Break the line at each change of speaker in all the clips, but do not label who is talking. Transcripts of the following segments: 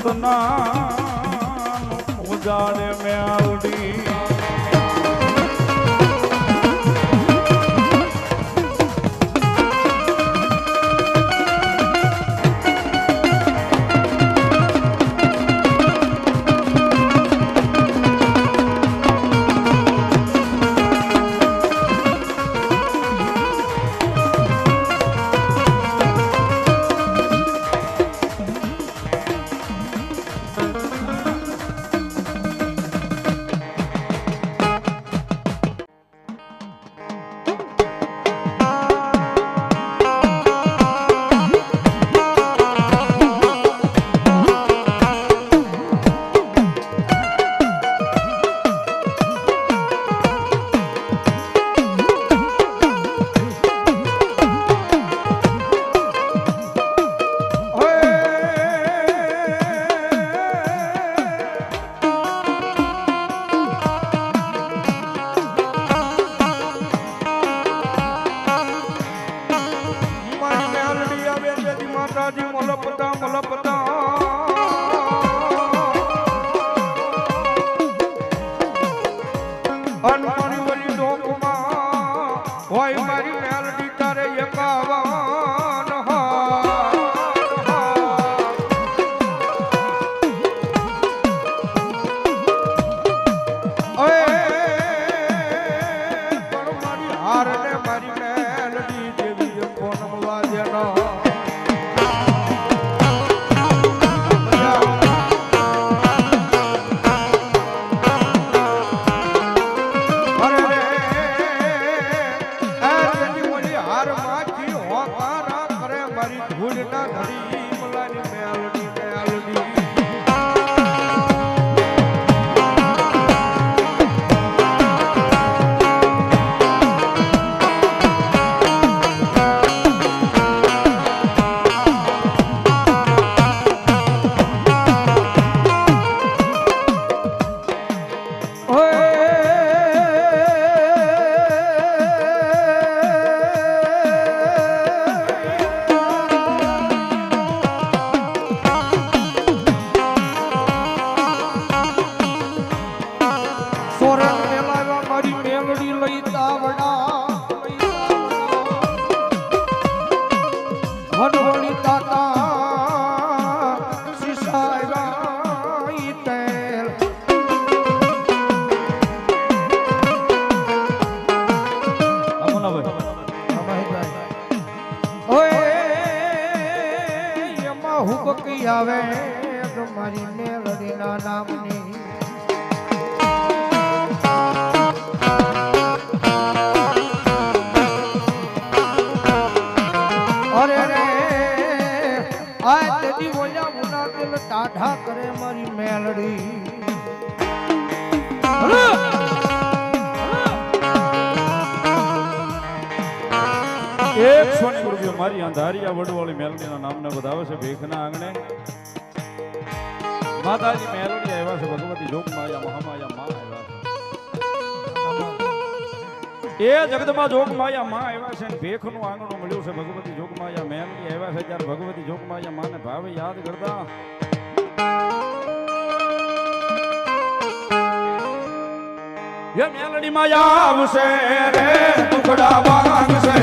સતના ઉજાડે હુબકી આવે મારી મેળડીના નામની. અરે રે આ ટાઢા કરે મારી મેલડી.
એક સોની રૂપિયો મારી અંધારિયા વડવાળી મેલડીના નામને બધાવે છે ભેખના આંગણે માતાજી મેલડી આવ્યા છે ભગવતી જોગ માયા મહામાયા માં આવ્યા છે એ જગતમાં જોગ માયા માં આવ્યા છે ભેખનું આંગણું મળ્યું છે. ભગવતી જોગ માયા મેલડી આવ્યા છે ત્યારે ભગવતી જોગ માયા માને ભાવે યાદ કરતા. એ મેલડી માયા આવશે રે ટુકડા માંગશે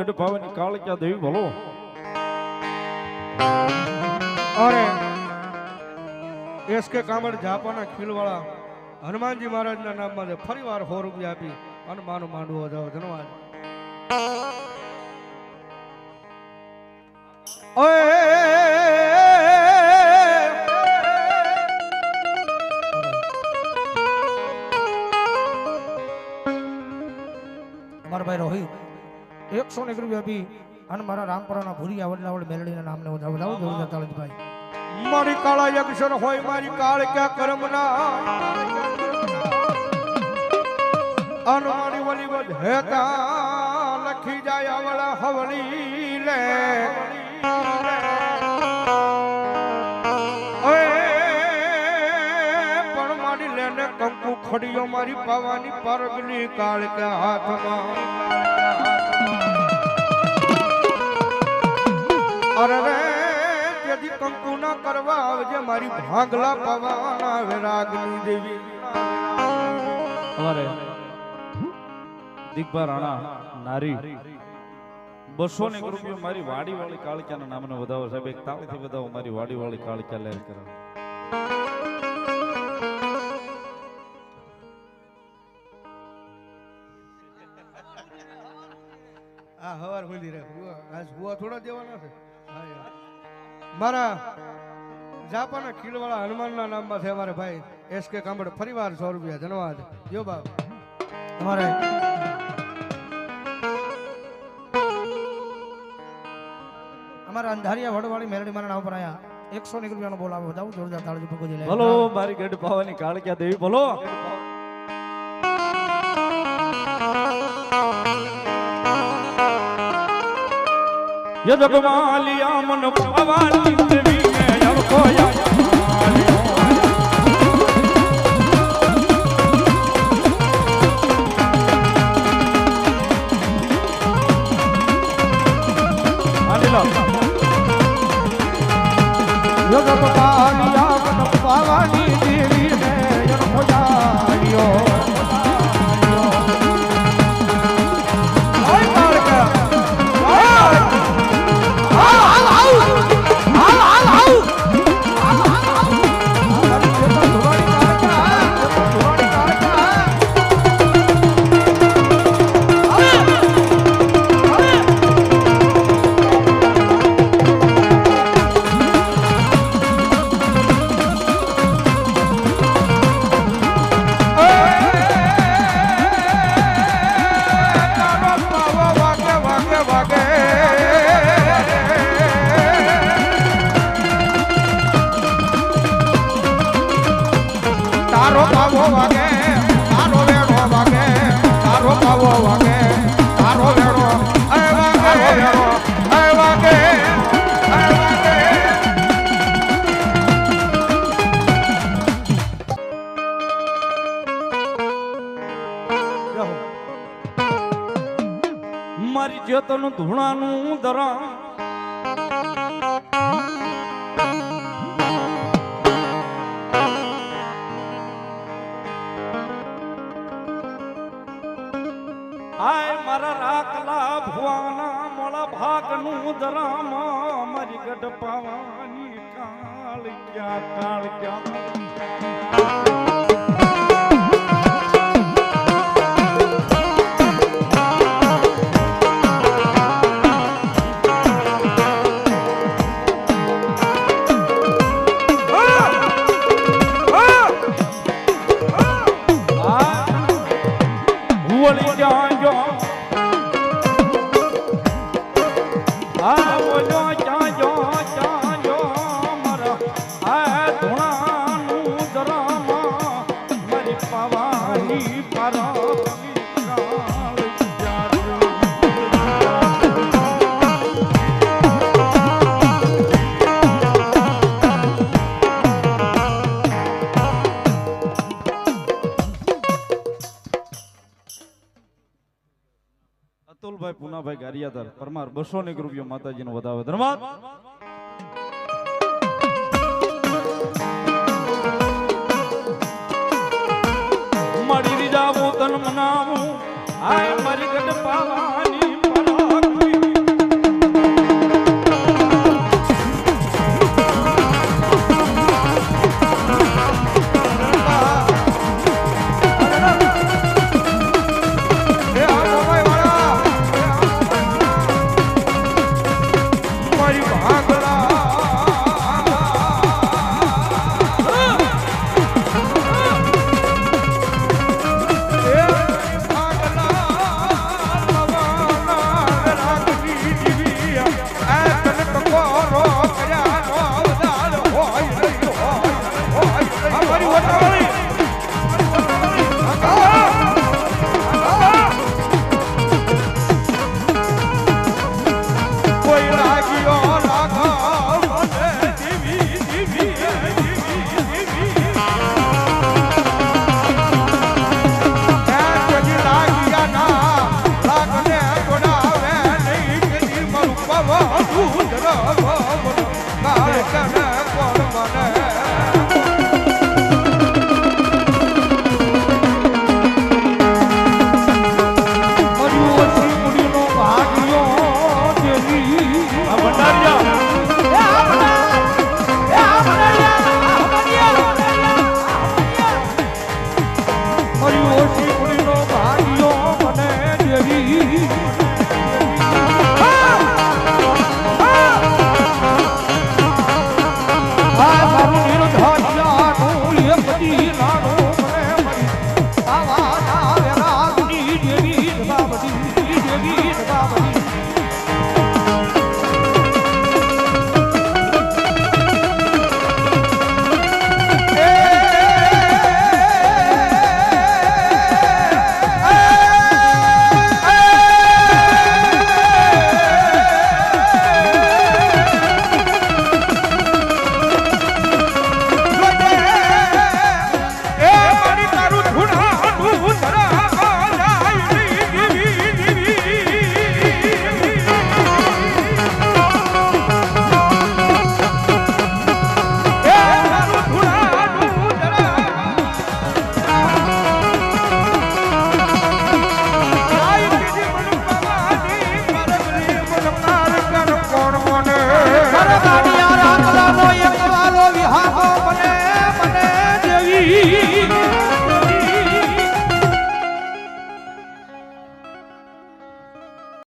ગઢ ભાવની કાળક્યા દેવી ભલો
અરે, એસ કે કામડ જાપાના ખીલવાળા હનુમાનજી મહારાજના નામમાં ફરી વાર સો આપી હનુમાન માંડવો જાવ ધન્યવાદ.
મારા એકસો ને એક રૂપિયા અને મારા રામપરાના ભૂરિયા વડલાવડ મેલડીના નામને વધાવો જોરદાર તાળીભાઈ
મારી કાળા યક્ષર હોય, મારી કાળ ક્યાં કર્મના અનમારી વલી વધ લખી જાય અવળા હવળી લે. મારી લેને કંકુ ખડીઓ મારી પાવાની પરગલી કાળ કે હાથમાં? કંકુ ના કરવા આવજે, મારી ભાંગલા પવાના વિરાગની દેવી.
અમારે દિગ્બા રાણા નારી. બસો ને રૂપિયો મારી વાડી વાળી કાળક્યાના નામને વધાવો. સાહેબ, એક તાળીથી વધાવો, મારી વાડી વાળી કાળક્યા લહેર કરો.
આ હવાર ભૂલી રહે. આજ હુવા થોડા દેવાના છે. મારા જાપાના ખીલવાળા હનુમાનના નામમાં છે અમારે ભાઈ. એસ કે કાંબડ ફરીવાર સો રૂપિયા ધન્યવાદ. જો બાપ.
અમારે અમારા અંધારિયા વડવાળી મેરડી મારા નામ પર આયા. એકસો ને એક રૂપિયાનો બોલાવો. આવે વધાવો જોરદાર તાળી ભગવતી લે
ભલો મારી ગઢ પાવાની કાળક્યા દેવી ભલો યજગમાલિયા મન પવાની દેવી ને અળખોયા આલિલા
યોગપાલિયા
આય મારા રાખલા ભુવાના મોળા ભાગનું દરામાં મારી ગઢ પાવાની કાળ ક્યાં કાળ ક્યાં? પુનાભાઈ ગારિયાદર પરમાર બસો ને માતાજી માતાજીનો વધાવે. ધન્યવાદ. મળી જાવું તન મનાવું, આય મરી ગઢ પાવા.